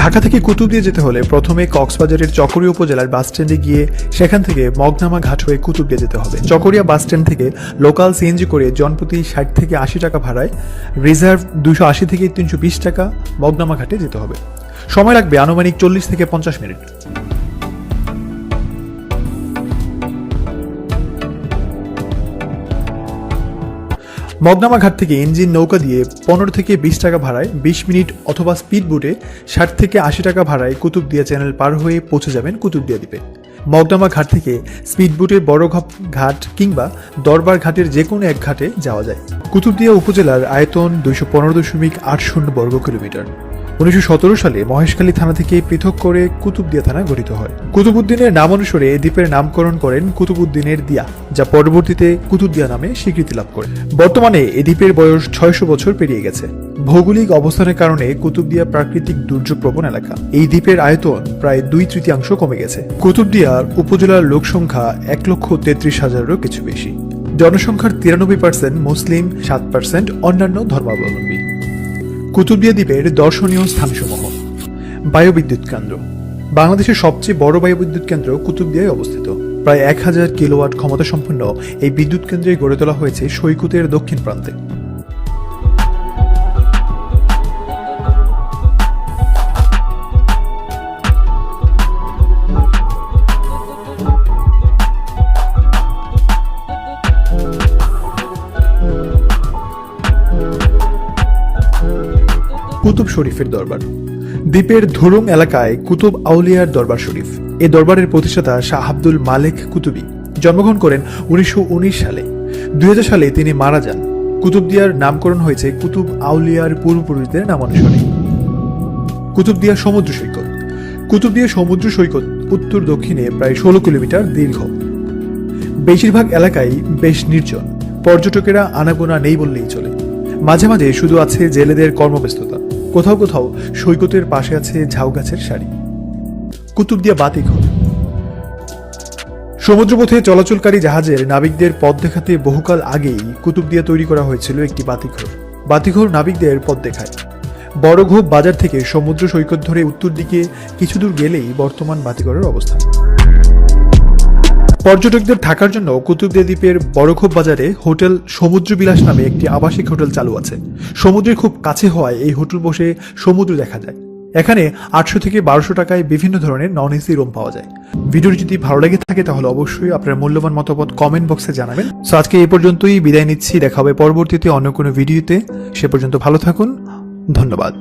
ঢাকা থেকে কুতুব দিয়ে যেতে হলে প্রথমে কক্সবাজারের চকরিয়া উপজেলার বাস স্ট্যান্ডে গিয়ে সেখান থেকে মগনামা ঘাট হয়ে কুতুবদিয়া যেতে হবে। চকরিয়া বাস স্ট্যান্ড থেকে লোকাল সিএনজি করে জনপ্রতি ষাট থেকে আশি টাকা ভাড়ায় রিজার্ভ দুশো আশি থেকে তিনশো বিশ টাকা মগনামা ঘাটে যেতে হবে। সময় লাগবে আনুমানিক চল্লিশ থেকে পঞ্চাশ মিনিট। মগনামা ঘাট থেকে ইঞ্জিন নৌকা দিয়ে পনেরো থেকে বিশ টাকা ভাড়ায় বিশ মিনিট অথবা স্পিড বোটে ষাট থেকে আশি টাকা ভাড়ায় কুতুবদিয়া চ্যানেল পার হয়ে পৌঁছে যাবেন কুতুবদিয়া দ্বীপে। মগনামা ঘাট থেকে স্পিড বোটে বড় ঘাট কিংবা দরবার ঘাটের যে কোনো এক ঘাটে যাওয়া যায়। কুতুবদিয়া উপজেলার আয়তন দুইশো পনেরো দশমিক আট শূন্য বর্গ কিলোমিটার। উনিশশো সতেরো সালে মহেশখালী থানা থেকে পৃথক করে কুতুবদিয়া থানা গঠিত হয়। কুতুবুদ্দিনের নাম অনুসারে এ দ্বীপের নামকরণ করেন কুতুবুদ্দিনের দিয়া, যা পরবর্তীতে কুতুবদিয়া নামে স্বীকৃতি লাভ করে। বর্তমানে এ দ্বীপের বয়স ছয়শো বছর পেরিয়ে গেছে। ভৌগোলিক অবস্থানের কারণে কুতুবদিয়া প্রাকৃতিক দুর্যোগ প্রবণ এলাকা। এই দ্বীপের আয়তন প্রায় দুই তৃতীয়াংশ কমে গেছে। কুতুবদিয়ার উপজেলার লোক সংখ্যা এক লক্ষ তেত্রিশ হাজারেরও কিছু বেশি। জনসংখ্যার তিরানব্বই পার্সেন্ট মুসলিম, সাত পার্সেন্ট অন্যান্য ধর্মাবলম্বী। কুতুবদিয়া দ্বীপের দর্শনীয় স্থানসমূহ। বায়ুবিদ্যুৎ কেন্দ্র। বাংলাদেশের সবচেয়ে বড় বায়ুবিদ্যুৎ কেন্দ্র কুতুবদিয়ায় অবস্থিত। প্রায় এক হাজার কিলোওয়াট ক্ষমতা সম্পন্ন এই বিদ্যুৎ কেন্দ্রে গড়ে তোলা হয়েছে সৈকুতের দক্ষিণ প্রান্তে। কুতুব শরীফের দরবার। দ্বীপের ধুরুং এলাকায় কুতুব আউলিয়ার দরবার শরীফ। এই দরবারের প্রতিষ্ঠাতা শাহ আব্দুল মালেক কুতুবি। জন্মগ্রহণ করেন উনিশশো উনিশ সালে। দুই হাজার সালে তিনি মারা যান। কুতুবদিয়ার নামকরণ হয়েছে কুতুব আউলিয়ার পূর্বপুরুষদের নাম অনুসারে কুতুবদিয়া সমুদ্র সৈকত। কুতুবদিয়া সমুদ্র সৈকত উত্তর দক্ষিণে প্রায় ষোলো কিলোমিটার দীর্ঘ। বেশিরভাগ এলাকাই বেশ নির্জন। পর্যটকেরা আনাগোনা নেই বললেই চলে। মাঝে মাঝে শুধু আছে জেলেদের কর্মব্যস্ততা। কোথাও কোথাও সৈকতের পাশে আছে ঝাউ গাছের সারি। কুতুবদিয়া বাতিঘর সমুদ্রপথে চলাচলকারী জাহাজের নাবিকদের পথ দেখাতে বহুকাল আগেই কুতুবদিয়া তৈরি করা হয়েছিল একটি বাতিঘর বাতিঘর নাবিকদের পথ দেখায়। বড়ঘোপ বাজার থেকে সমুদ্র সৈকত ধরে উত্তর দিকে কিছু দূর গেলেই বর্তমান বাতিঘরের অবস্থান। পর্যটকদের থাকার জন্য কুতুবদিয়া দ্বীপের বড়খোপ বাজারে হোটেল সমুদ্র বিলাস নামে একটি আবাসিক হোটেল চালু আছে। সমুদ্রের খুব কাছে হওয়ায় এই হোটেল বসে সমুদ্র দেখা যায়। এখানে আটশো থেকে বারোশো টাকায় বিভিন্ন ধরনের নন এসি রুম পাওয়া যায়। ভিডিওটি যদি ভালো লেগে থাকে তাহলে অবশ্যই আপনার মূল্যবান মতামত কমেন্ট বক্সে জানাবেন। সো আজকে এই পর্যন্তই, বিদায় নিচ্ছি, দেখা হবে পরবর্তীতে অন্য কোনো ভিডিওতে সে পর্যন্ত ভালো থাকুন, ধন্যবাদ।